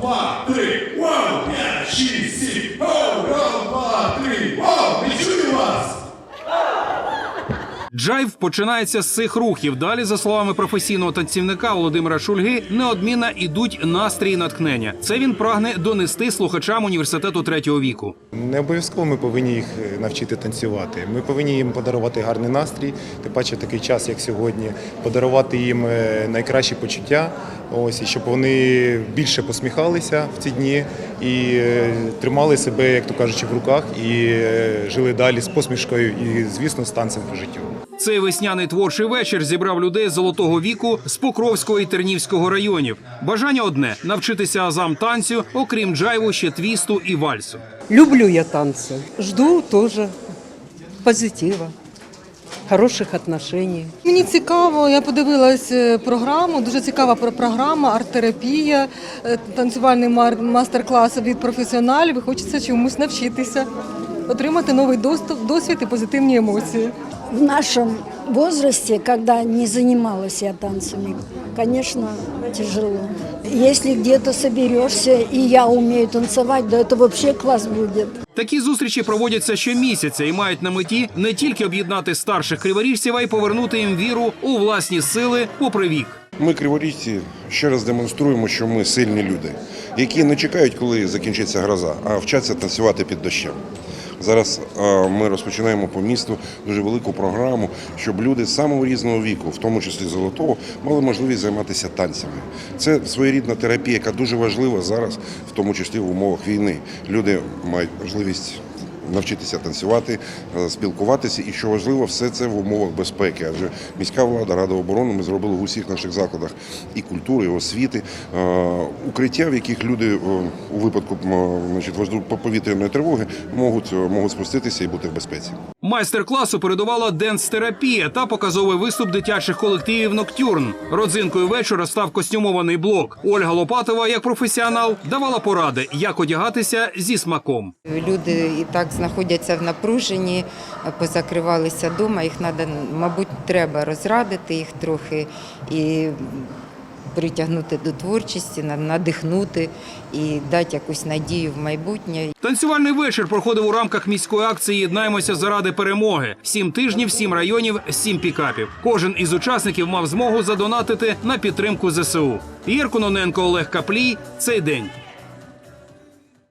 два, три, вау, п'ять, шість, сім, вау, раз, два, три, вау, не чую вас! Джайв починається з цих рухів. Далі, за словами професійного танцівника Володимира Шульги, неодмінно ідуть настрій і натхнення. Це він прагне донести слухачам університету третього віку. Не обов'язково ми повинні їх е, навчити танцювати. Ми повинні їм подарувати гарний настрій, тим паче такий час, як сьогодні, подарувати їм е, найкращі почуття. Ось і щоб вони більше посміхалися в ці дні і е, тримали себе, як то кажучи, в руках, і е, жили далі з посмішкою і, звісно, з танцем по життю. Цей весняний творчий вечір зібрав людей з золотого віку з Покровського і Тернівського районів. Бажання одне навчитися азам танцю, окрім джайву, ще твісту і вальсу. Люблю я танцы. Жду тоже позитива, хороших отношений. Мені цікаво, я подивилась е, програму, дуже цікава програма, арт-терапія, е, танцювальний мастер-клас від професіоналів. Хочеться чомусь навчитися, отримати новий досвід і позитивні емоції. В нашем возрасте, когда не занималась я танцами, конечно, тяжело. Если где-то соберешься, и я умею танцевать, да это вообще класс будет. Такі зустрічі проводяться щомісяця і мають на меті не тільки об'єднати старших криворіжців, а й повернути їм віру у власні сили попри вік. Ми, криворіжці, ще раз демонструємо, що ми сильні люди, які не чекають, коли закінчиться гроза, а вчаться танцювати під дощем. Зараз ми розпочинаємо по місту дуже велику програму, щоб люди з самого різного віку, в тому числі золотого, мали можливість займатися танцями. Це своєрідна терапія, яка дуже важлива зараз, в тому числі в умовах війни. Люди мають можливість навчитися танцювати, е, спілкуватися, і що важливо, все це в умовах безпеки. Адже міська влада, рада оборони, ми зробили в усіх наших закладах і культури, і освіти, е, укриття, в яких люди е, у випадку значить, повітряної тривоги можуть, можуть спуститися і бути в безпеці. Майстер-класу передувала денс-терапія та показовий виступ дитячих колективів Ноктюрн. Родзинкою вечора став костюмований блок. Ольга Лопатова, як професіонал, давала поради, як одягатися зі смаком. Люди і так знаходяться в напруженні, позакривалися вдома. Їх треба, мабуть, треба розрадити їх трохи і притягнути до творчості, на- надихнути і дати якусь надію в майбутнє. Танцювальний вечір проходив у рамках міської акції Єднаємося заради перемоги. Сім тижнів, сім районів, сім пікапів. Кожен із учасників мав змогу задонатити на підтримку ЗСУ. Єркуноненко Олег Каплій. Цей день.